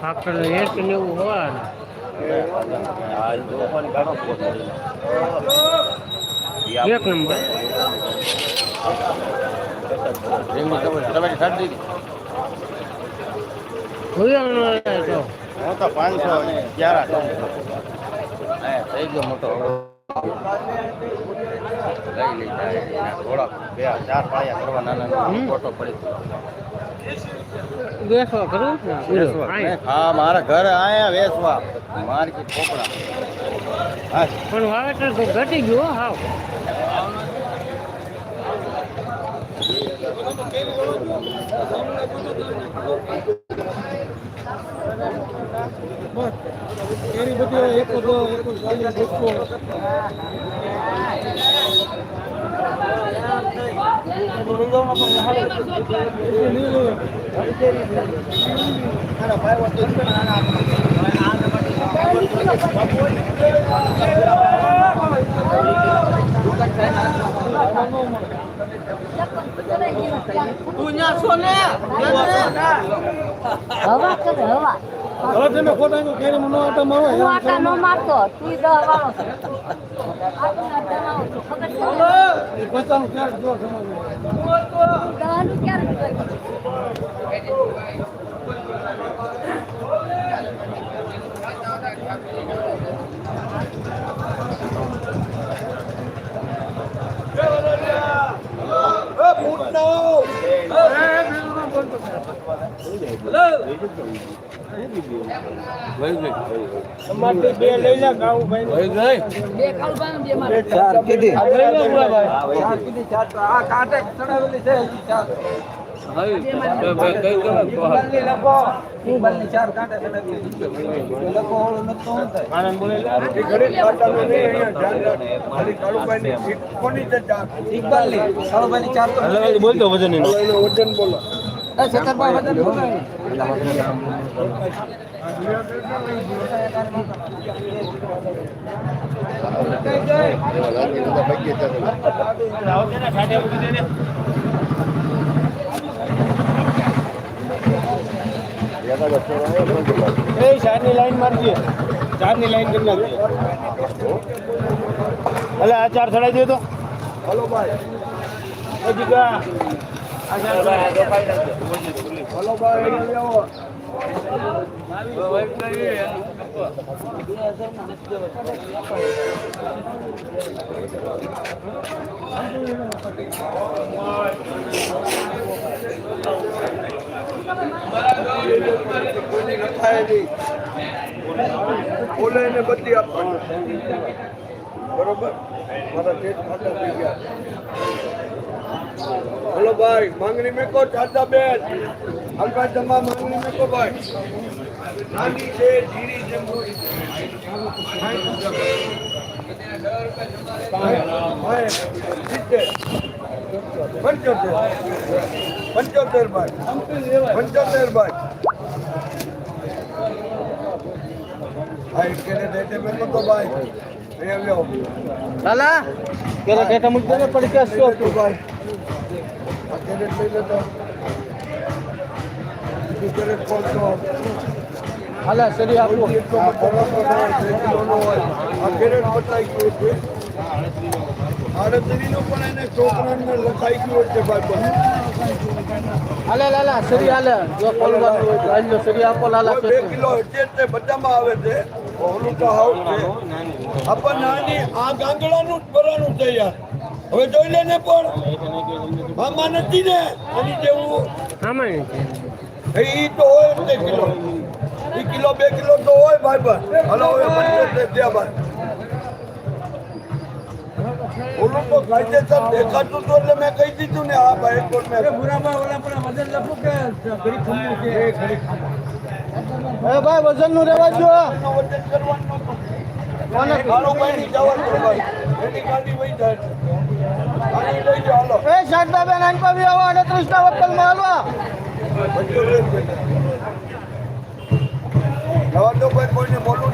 હું એક નેવું હોય ને આ જોવાની એક નંબર. હું તો પાંચસો થઈ ગયો મોટો લઈ લઈ જાય થોડાક બે ચાર પાયા કરવા નાના ફોટો પડી. હા મારા ઘર આયા વેસવા. માર્કેટ કોપડા પણ વાવેતર તો ઘટી ગયું હાવ. એની બધી એક જ એક જ ગાડી દેખો હવા કરે હવા. હવે તમે ખોટા નું કેરી નો આટા મારો હું આટા નો મારતો તું દહ વાળો છે ના? પચાસ ક્યાંક જો દહનું ક્યારે જોયું? બોલતો વજન વજન બોલો ચારની લાઈન મારજે ચારની લાઈન કરી નાખજે ભલે આ ચાર ચડાવી દે તો હલો ભાઈ બોલે ને બધી આપવાની. બરોબર? મારા દેશ ખાતા થઈ ગયા. હલો ભાઈ, માંગણી મેકો ચાચા બેન. હલકા જમા, માંગણી મેકો ભાઈ. નાની છે, ધીરી છે, મોટી પંચોતેર ભાઈ. પંચોતેર ભાઈ ભાઈ કેને દેતે મેકો તો ભાઈ એ આવ્યો લાલા કેરા કેટા મુજ દે પડી કે સો તું ભાઈ. આ કેરેટ લઈ લેતો તું. કેરેટ ખોલતો હાલા સરી આપો. એટલો કોલ તો હોય. આ કેરેટ બતાઈ ગયું છે આડત્રીસનું પણ એને છોકરાને લખાઈ ગયો છે ભાઈ હાલે લાલા સરી હાલે. જો ખોલવાનું હોય તો હાલો સરી આપો લાલા બે કિલો તે બધામાં આવે છે. ઓલું તો હાવ છે. આપણ નાની આ ગાંગડાનું જ ભરવાનું છે યાર હવે જોઈ લે ને પણ. મામા નથી ને. એની જેવું. આમાં એ તો હોય તે કિલો. ઈ કિલો બે કિલો તો હોય ભાઈ ભાઈ હલો હવે પંચોતેર થયા ભાઈ ઓલું તો કાયદેસર દેખાતું હતું એટલે મેં કહી દીધું ને આ ભાઈ કોણ મેં બુરાબા ઓલા પણ વજન લખું કે ઘડી ખમું છે ઘડી એ ભાઈ વજનનું રેવા જો વજન કરવાનું નહોતું. કાળુભાઈની જવાનું ભાઈ. એની ગાડી વહી જાય ગાડી લઈ જાઓ હાલો. એ શાકદા બેન આન પર આવો અડત્રીસ ના વકલમાં હાલવા જવા દો ભાઈ કોઈને બોલવું